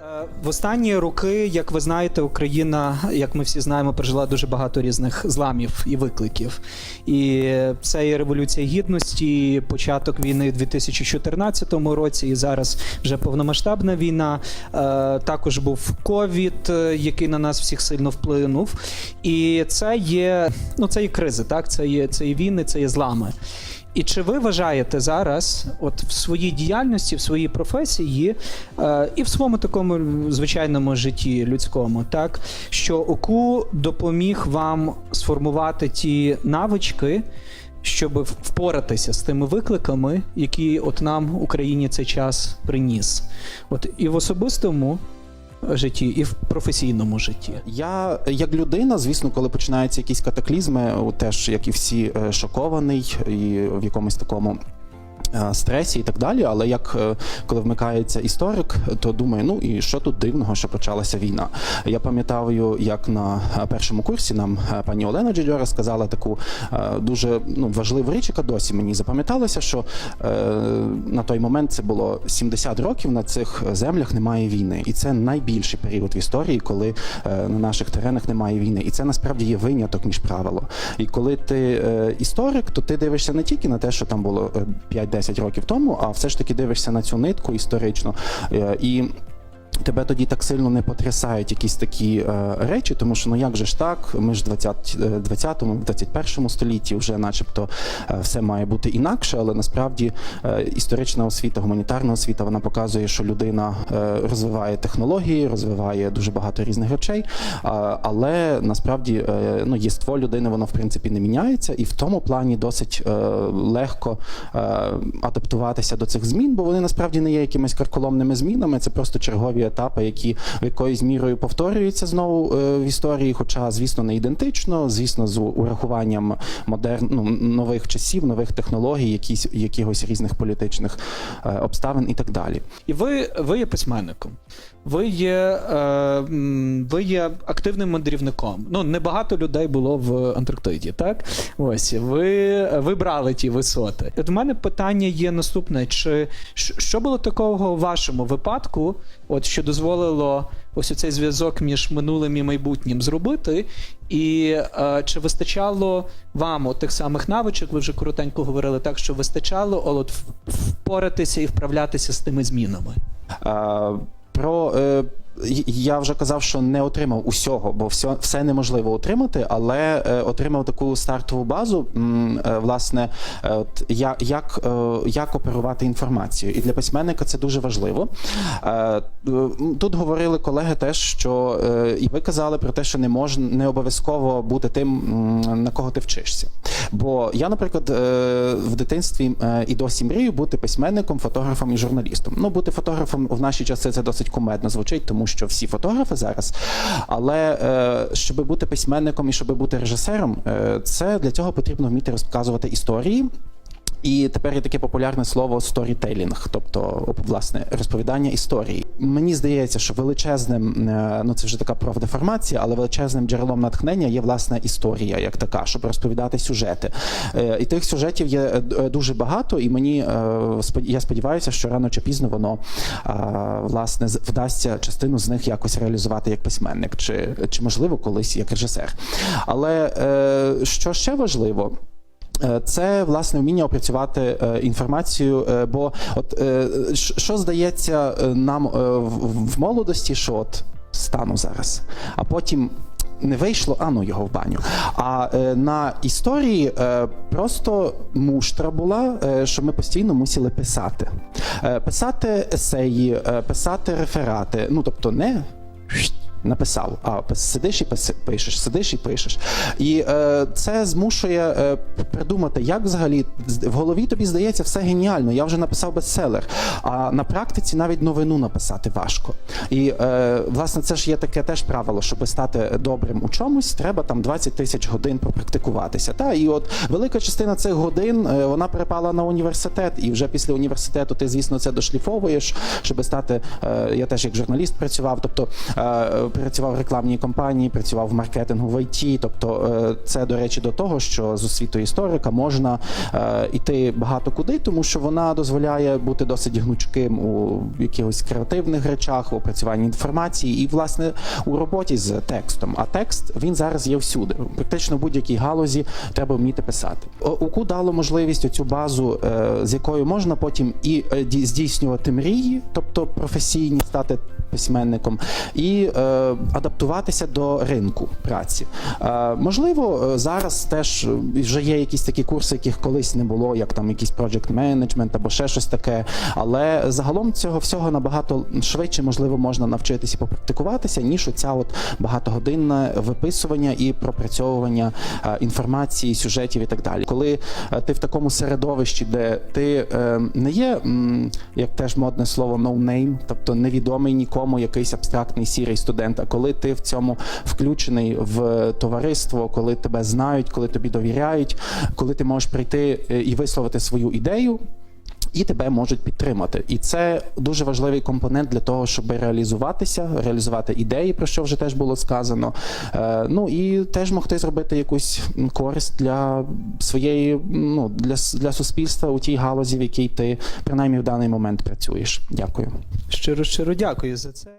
Е, В останні роки, як ви знаєте, Україна, як ми всі знаємо, пережила дуже багато різних зламів і викликів. І це і революція гідності, і початок війни у 2014 році, і зараз вже повномасштабна війна. Е, Також був ковід, е, який на нас всіх сильно вплинув. І це є ну це є кризи, так це є це є війни, це є злами. І чи ви вважаєте зараз, от в своїй діяльності, в своїй професії е, і в своєму такому звичайному житті людському, так що ОКУ допоміг вам сформувати ті навички, щоб впоратися з тими викликами, які от нам Україні цей час приніс? От і в особистому житті, і в професійному житті. Я як людина, звісно, коли починаються якісь катаклізми, теж як і всі е, шокований і в якомусь такому. Е, стресі і так далі. Але як е, коли вмикається історик, то думаю, ну і що тут дивного, що почалася війна. Я пам'ятаю, як на е, першому курсі нам пані Олена Джедьора сказала таку дуже ну, важливу річ, яка досі мені запам'яталася, що на той момент це було 70 років на цих землях немає війни, і це найбільший період в історії, коли на наших теренах немає війни. І це насправді є виняток між правило. І коли ти історик, то ти дивишся не тільки на те, що там було 5-10 10 років тому, а все ж таки дивишся на цю нитку історично. Е, і Тебе тоді так сильно не потрясають якісь такі е, речі, тому що ну як же ж так, ми ж в 20, е, 20-му, 21 столітті вже начебто е, все має бути інакше, але насправді е, історична освіта, гуманітарна освіта, вона показує, що людина е, розвиває технології, розвиває дуже багато різних речей, а, але насправді е, ну, єство людини, воно в принципі не міняється, і в тому плані досить е, легко е, адаптуватися до цих змін, бо вони насправді не є якимись карколомними змінами, це просто чергові етапи, які якоюсь мірою повторюються знову е, в історії, хоча, звісно, не ідентично, звісно, з урахуванням модерн, ну, нових часів, нових технологій, якісь, якихось різних політичних е, обставин і так далі. І ви, ви є письменником. Ви є, е, ви є активним мандрівником. Ну, небагато людей було в Антарктиді, так? Ось ви, ви брали ті висоти. От у мене питання є наступне: чи що було такого у вашому випадку, от що дозволило ось цей зв'язок між минулим і майбутнім зробити? І е, чи вистачало вам от тих самих навичок? Ви вже коротенько говорили так, що вистачало от впоратися і вправлятися з тими змінами? Е, Про е, я вже казав, що не отримав усього, бо все, все неможливо отримати, але е, отримав таку стартову базу. м, е, Власне, е, от я, як, е, як оперувати інформацією. І для письменника це дуже важливо. Е, е, Тут говорили колеги теж, що е, і ви казали про те, що не можна не обов'язково бути тим, на кого ти вчишся. Бо я, наприклад, е, в дитинстві е, і досі мрію бути письменником, фотографом і журналістом. Ну, бути фотографом в наші часи це досить кумедно звучить, тому що всі фотографи зараз. Але е, щоб бути письменником і щоб бути режисером, це для цього потрібно вміти розказувати історії. І тепер є таке популярне слово сторітелінг, тобто власне розповідання історії. Мені здається, що величезним, е, ну це вже така профдеформація, але величезним джерелом натхнення є власне історія, як така, щоб розповідати сюжети. Е, І тих сюжетів є е, дуже багато, і мені я сподіваюся, що рано чи пізно воно власне вдасться частину з них якось реалізувати як письменник, чи, чи можливо колись як режисер. Але що ще важливо? Е, Це власне вміння опрацювати е, інформацію. е, Бо от що здається нам в молодості, що от стану зараз, а потім. Не вийшло, а ну його в баню. А е, на історії е, просто муштра була, е, що ми постійно мусили писати. Е, писати есеї, е, писати реферати. Ну тобто не написав, а сидиш і пишеш, сидиш і пишеш. І е, це змушує е, придумати, як взагалі в голові тобі здається все геніально. Я вже написав бестселер. А на практиці навіть новину написати важко. І е, власне це ж є таке теж правило, щоб стати добрим у чомусь, треба там 20 тисяч годин попрактикуватися. Та і от велика частина цих годин е, вона перепала на університет, і вже після університету ти, звісно, це дошліфовуєш, щоб стати. е, Я теж як журналіст працював. Тобто е, працював в рекламній компанії, працював в маркетингу в ІТ. Тобто, е, це до речі до того, що з освітою історика можна е, іти багато куди, тому що вона дозволяє бути досить гнучким у якихось креативних речах, в опрацюванні інформації і власне у роботі з текстом. А текст він зараз є всюди. Практично в будь-якій галузі треба вміти писати. УКУ дало можливість оцю базу, е, з якою можна потім і е, ді- здійснювати мрії, тобто професійні стати письменником, і е, адаптуватися до ринку праці. Е, можливо, е, зараз теж е, вже є якісь такі курси, яких колись не було, як там якийсь project management або ще щось таке. Але загалом цього всього набагато швидше можливо можна навчитися попрактикуватися, ніж оця от багатогодинне виписування і пропрацьовування е, інформації, сюжетів і так далі. Коли е, ти в такому середовищі, де ти е, не є, як теж модне слово, no name, тобто невідомий нікому якийсь абстрактний сірий студент. А коли ти в цьому включений в товариство, коли тебе знають, коли тобі довіряють, коли ти можеш прийти е, і висловити свою ідею. І тебе можуть підтримати, і це дуже важливий компонент для того, щоб реалізуватися, реалізувати ідеї, про що вже теж було сказано. Е, ну і теж могти зробити якусь користь для своєї, ну для, для суспільства у тій галузі, в якій ти принаймні в даний момент працюєш. Дякую. Щиро щиро дякую за це.